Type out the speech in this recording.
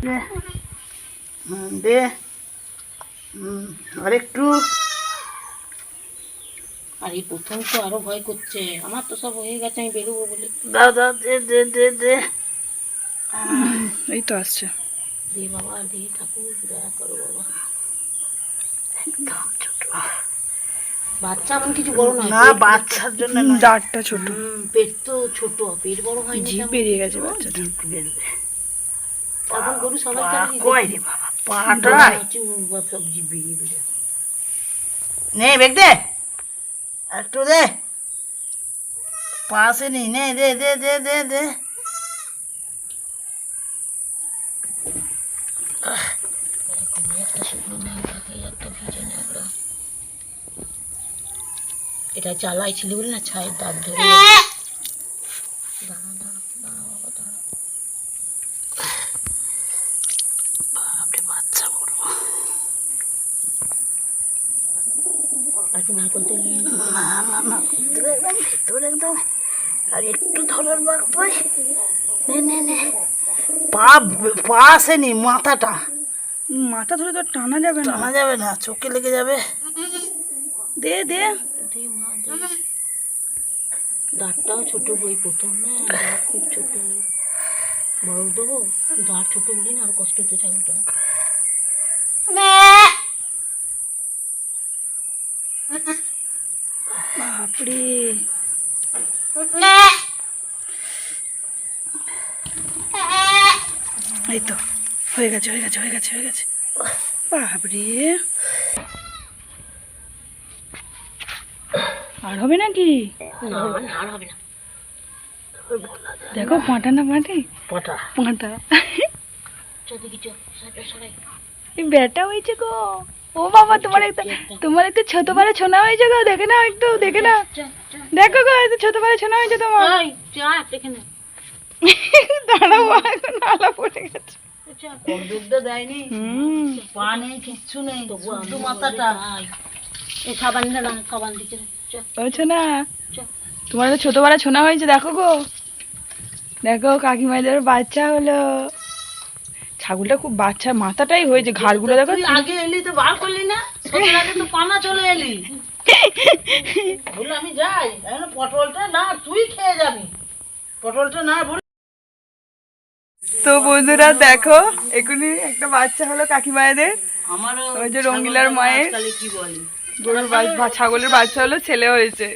দে। দে। আর একটু আর এই প্রথম তো আরও ভয় করছে। আমার তো সব হয়ে গেছে আমি বেরোবো বলে। দাও দাও দে দে দে দে। এই তো আসছে। দে বাবা দে ঠাকুর দয়া করো বাবা। একদম ছোট। বাচ্চা এমন কিছু বড় না পেট- বাচ্চার জন্য নয়। দাঁতটা ছোট। পেট তো ছোট পেট বড় হয়নি জিভ বেরিয়ে গেছে বাচ্চাটা। জিভ বেরোবে। এখন গরু সবাই পা কাটে কই রে বাবা? পাটা সব বেরিয়ে বেরিয়ে নে বেগ দে। একটু দে। পাশে নি দে দে দে দে দে। এটা চালাই ছিল বলে না ছায়ের দাঁত ধরে বাচ্চা বড় আর একটু নারকল তেল নিয়ে নে। না না না একদম আর একটু ধরার বাগ নে নে নে পা পা আসেনি মাথাটা মাথা ধরে তো টানা যাবে টানা যাবে না চোখে লেগে যাবে দে দে দাঁতটাও ছোট বই প্রথম খুব ছোট বড় দেবো দাঁত ছোট বলি না আর কষ্ট হতে ছাগলটা বাপরে। এই তো হয়ে গেছে হয়ে গেছে হয়ে গেছে হয়ে গেছে। বাপরে। আর হবে নাকি? আর হবে না। দেখো পাঁটা না পাঁটে? পাটা। পাঁটা। ব্যাটা হয়েছে গো। ও বাবা তোমার একটা তোমার একটু ছোট পারে ছোনা হয়েছে গো দেখে নাও একটু দেখে নাও। দেখো গো একটু ছোট পারে ছোনা হয়েছে তোমার। দাঁড়াও এখন নালা পড়ে গেছে। চ দেয়নি। হুম। পা নেই তবু মাথাটা। বলি, সাবান না? তোমার ছোট পারে ছোনা হয়েছে দেখো গো। দেখো কাকিমাদের বাচ্চা হলো। ছাগলটা খুব বাচ্চা মাথাটাই হয়েছে ঘাড়গুলো দেখো। আগে এলি তো বার করলি না? সকাল আগে তো পানা চলে এলি। বলে আমি যাই। এখন পটলটা না তুই খেয়ে যাবি। পটলটা না বলে তো বন্ধুরা দেখো এখনই একটা বাচ্চা হলো কাকিমায়েদের। আমারও ওই যে রঙ্গিলার মায়ের। কি বলে? গরুর ছাগলের বাচ্চা হলো ছেলে হয়েছে।